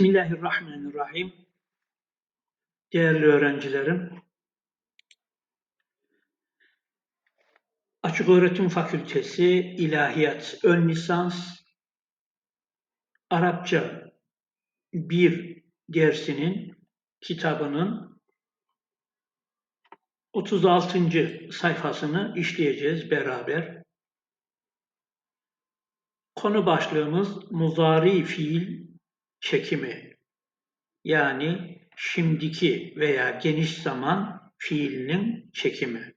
Bismillahirrahmanirrahim. Değerli öğrencilerim, Açık Öğretim Fakültesi İlahiyat Ön Lisans Arapça bir dersinin kitabının 36. sayfasını işleyeceğiz beraber. Konu başlığımız muzari fiil çekimi. Yani şimdiki veya geniş zaman fiilinin çekimi.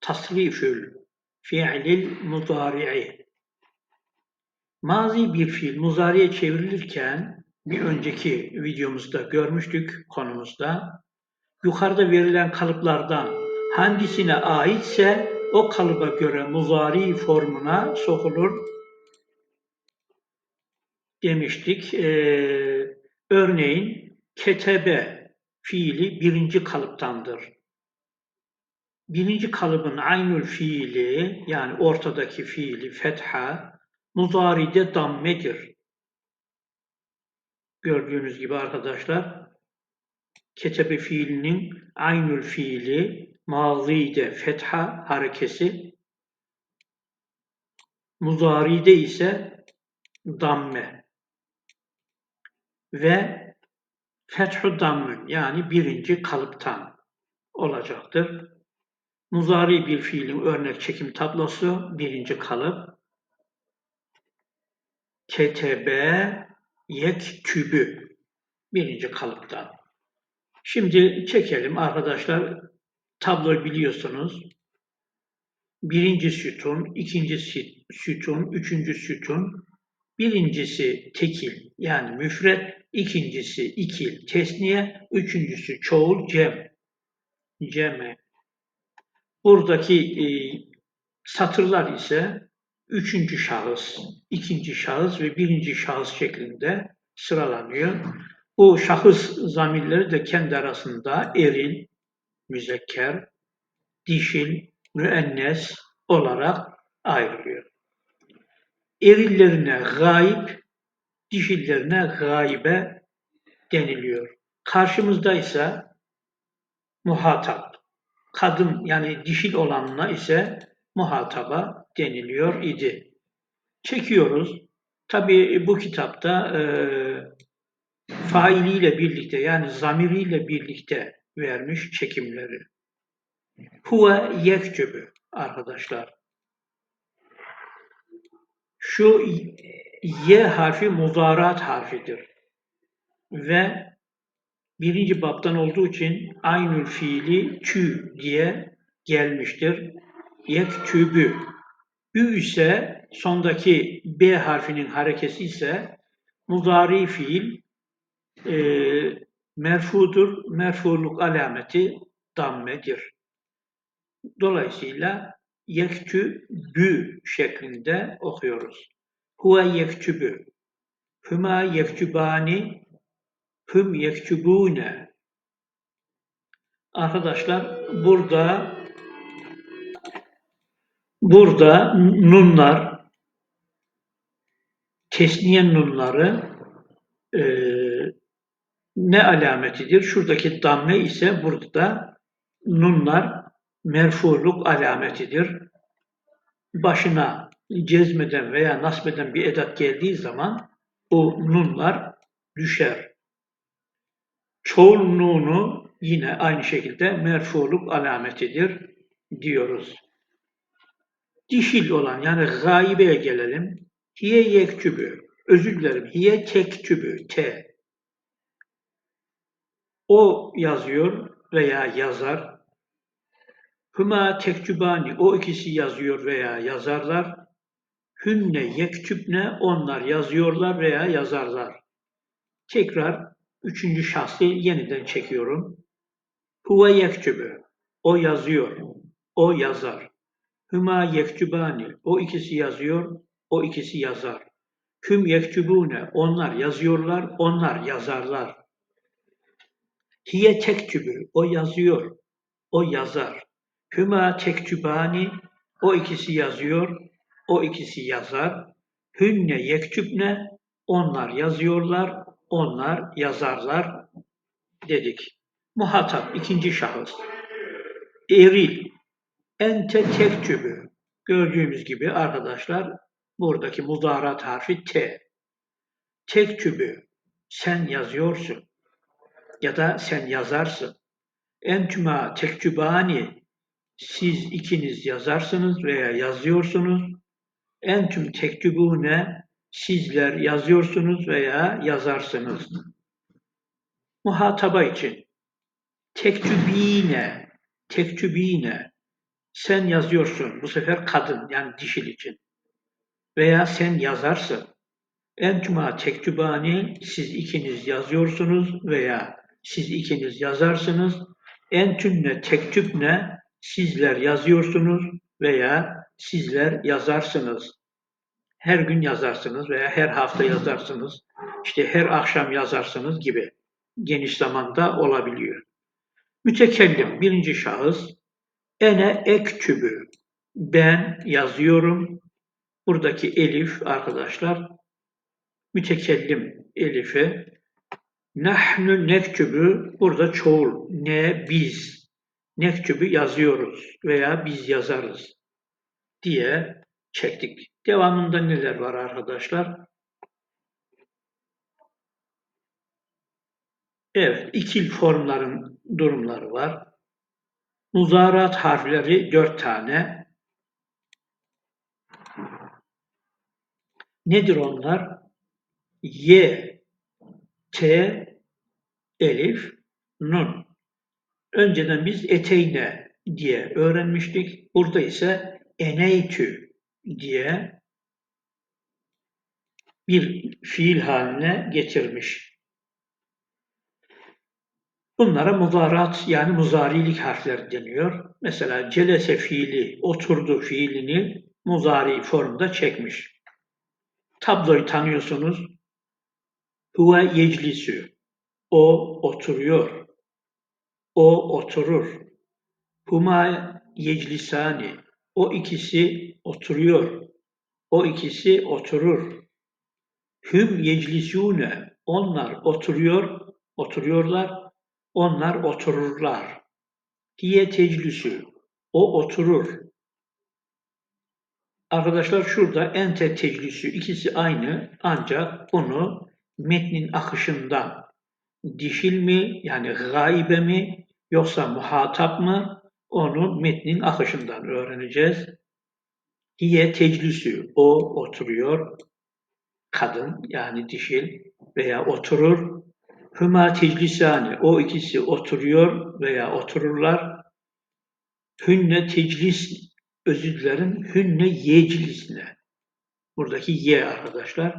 Tasrifül fiilil mudari'i. Mazi bir fiil muzariye çevrilirken bir önceki videomuzda görmüştük konumuzda. Yukarıda verilen kalıplardan hangisine aitse o kalıba göre muzari formuna sokulur demiştik. Ee, örneğin ketebe fiili birinci kalıptandır. Birinci kalıbın aynül fiili yani ortadaki fiili fetha muzaride dammedir. Gördüğünüz gibi arkadaşlar ketebe fiilinin aynül fiili mazide fetha harekesi muzaride ise damme ve fethu dammün yani birinci kalıptan olacaktır. Muzari bir fiilin örnek çekim tablosu birinci kalıp. Ketebe yektübü birinci kalıptan. Şimdi çekelim arkadaşlar. Tabloyu biliyorsunuz. Birinci sütun, ikinci sütun, üçüncü sütun. Birincisi tekil yani müfret, ikincisi ikil tesniye, üçüncüsü çoğul cem. Ceme. Buradaki e, satırlar ise üçüncü şahıs, ikinci şahıs ve birinci şahıs şeklinde sıralanıyor. Bu şahıs zamirleri de kendi arasında eril, müzekker, dişil, müennes olarak ayrılıyor. Erillerine gayip, dişillerine gaybe deniliyor. Karşımızda ise muhatap kadın yani dişil olanına ise muhataba deniliyor idi. Çekiyoruz. Tabi bu kitapta e, failiyle birlikte yani zamiriyle birlikte vermiş çekimleri. Huve yekcübü arkadaşlar. Şu y harfi muzarat harfidir. Ve birinci baptan olduğu için aynül fiili çü diye gelmiştir. Yektübü. Ü ise sondaki B harfinin harekesi ise muzari fiil e, merfudur. Merfuluk alameti dammedir. Dolayısıyla yektübü şeklinde okuyoruz. Huve yektübü. Hüma yektübani hüm yektubune. Arkadaşlar burada burada nunlar tesniye nunları e, ne alametidir? Şuradaki damme ise burada nunlar merfuluk alametidir. Başına cezmeden veya nasbeden bir edat geldiği zaman bu nunlar düşer çoğunluğunu yine aynı şekilde merfuluk alametidir diyoruz. Dişil olan yani gaibeye gelelim. Hiye yektübü. Özür dilerim. Hiye tektübü. T. O yazıyor veya yazar. Hüma tektübani. O ikisi yazıyor veya yazarlar. Hünne yektübne. Onlar yazıyorlar veya yazarlar. Tekrar Üçüncü şahsı yeniden çekiyorum. Huve yektübü. O yazıyor. O yazar. Hüma yektübani. O ikisi yazıyor. O ikisi yazar. Hüm yektübune. Onlar yazıyorlar. Onlar yazarlar. Hiye tektübü. O yazıyor. O yazar. Hüma tektübani. O ikisi yazıyor. O ikisi yazar. Hünne yektübne. Onlar yazıyorlar onlar yazarlar dedik. Muhatap ikinci şahıs. Eril. Ente tektübü. Gördüğümüz gibi arkadaşlar buradaki mudarat harfi T. Tektübü. Sen yazıyorsun. Ya da sen yazarsın. Entüma tektübani. Siz ikiniz yazarsınız veya yazıyorsunuz. Entüm tektübune. Sizler yazıyorsunuz veya yazarsınız. Muhataba için. Tektübine. Tektübine. Sen yazıyorsun. Bu sefer kadın yani dişil için. Veya sen yazarsın. Entüma tektübani siz ikiniz yazıyorsunuz veya siz ikiniz yazarsınız. Entünne tektübne sizler yazıyorsunuz veya sizler yazarsınız. Her gün yazarsınız veya her hafta yazarsınız. İşte her akşam yazarsınız gibi geniş zamanda olabiliyor. Mütekellim birinci şahıs ene ektübü ben yazıyorum. Buradaki elif arkadaşlar mütekellim elifi. Nahnu nektübü burada çoğul. Ne biz. Nektübü yazıyoruz veya biz yazarız diye çektik. Devamında neler var arkadaşlar? Evet, ikil formların durumları var. Muzarat harfleri dört tane. Nedir onlar? Y, T, Elif, Nun. Önceden biz eteyne diye öğrenmiştik. Burada ise eneytü diye bir fiil haline getirmiş. Bunlara muzarat yani muzarilik harfleri deniyor. Mesela celese fiili, oturdu fiilini muzari formda çekmiş. Tabloyu tanıyorsunuz. Huve yeclisü. O oturuyor. O oturur. Huma yeclisani. O ikisi oturuyor. O ikisi oturur. Hüm yeclisune. Onlar oturuyor, oturuyorlar. Onlar otururlar. Hiye teclisü. O oturur. Arkadaşlar şurada ente teclisü ikisi aynı ancak bunu metnin akışından dişil mi yani gaibe mi yoksa muhatap mı onu metnin akışından öğreneceğiz. Hiye teclisü o oturuyor kadın yani dişil veya oturur. Hüma teclisani o ikisi oturuyor veya otururlar. Hünne teclis özür dilerim. Hünne yeclisne. Buradaki ye arkadaşlar.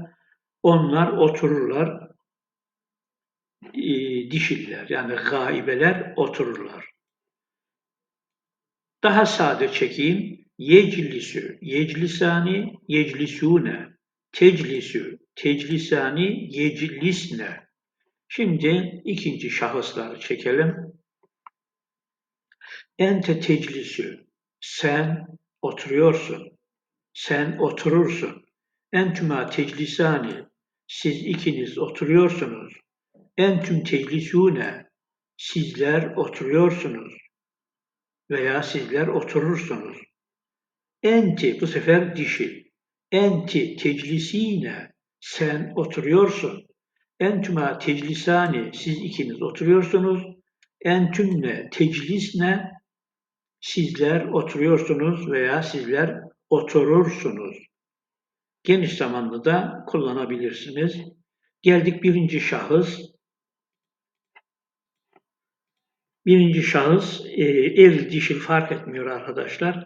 Onlar otururlar. E, dişiller yani gaibeler otururlar. Daha sade çekeyim. Yeclisü, yeclisani, yeclisune, teclisü, teclisani, yeclisne. Şimdi ikinci şahısları çekelim. Ente teclisü, sen oturuyorsun, sen oturursun. Entüma teclisani, siz ikiniz oturuyorsunuz. Entüm teclisune, sizler oturuyorsunuz veya sizler oturursunuz. Enti bu sefer dişil. Enti teclisine sen oturuyorsun. Entüma teclisani siz ikiniz oturuyorsunuz. Entümne teclisne sizler oturuyorsunuz veya sizler oturursunuz. Geniş zamanlı da kullanabilirsiniz. Geldik birinci şahıs. Birinci şahıs e, eril dişil fark etmiyor arkadaşlar.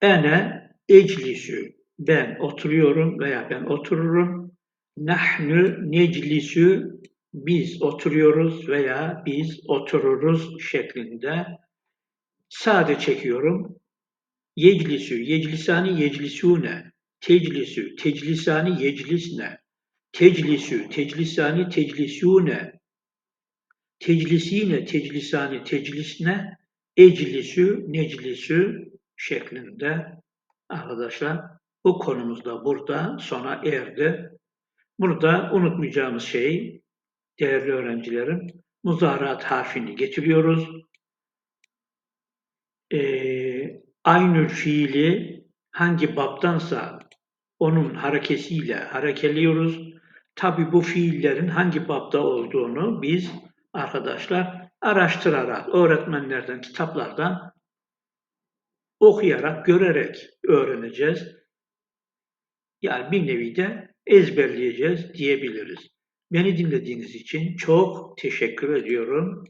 Ene eclisü ben oturuyorum veya ben otururum. Nahnu neclisü biz oturuyoruz veya biz otururuz şeklinde sade çekiyorum. Yeclisü, yeclisani yeclisune, teclisü, teclisani yeclisne, teclisü, teclisani teclisune, teclisine, teclisani teclisne, eclisü, neclisü şeklinde arkadaşlar bu konumuz da burada sona erdi. Burada unutmayacağımız şey değerli öğrencilerim. Muzaraat harfini getiriyoruz. Ee, aynül fiili hangi baptansa onun harekesiyle harekeliyoruz. Tabi bu fiillerin hangi bapta olduğunu biz arkadaşlar araştırarak, öğretmenlerden, kitaplardan okuyarak, görerek öğreneceğiz. Yani bir nevi de ezberleyeceğiz diyebiliriz. Beni dinlediğiniz için çok teşekkür ediyorum.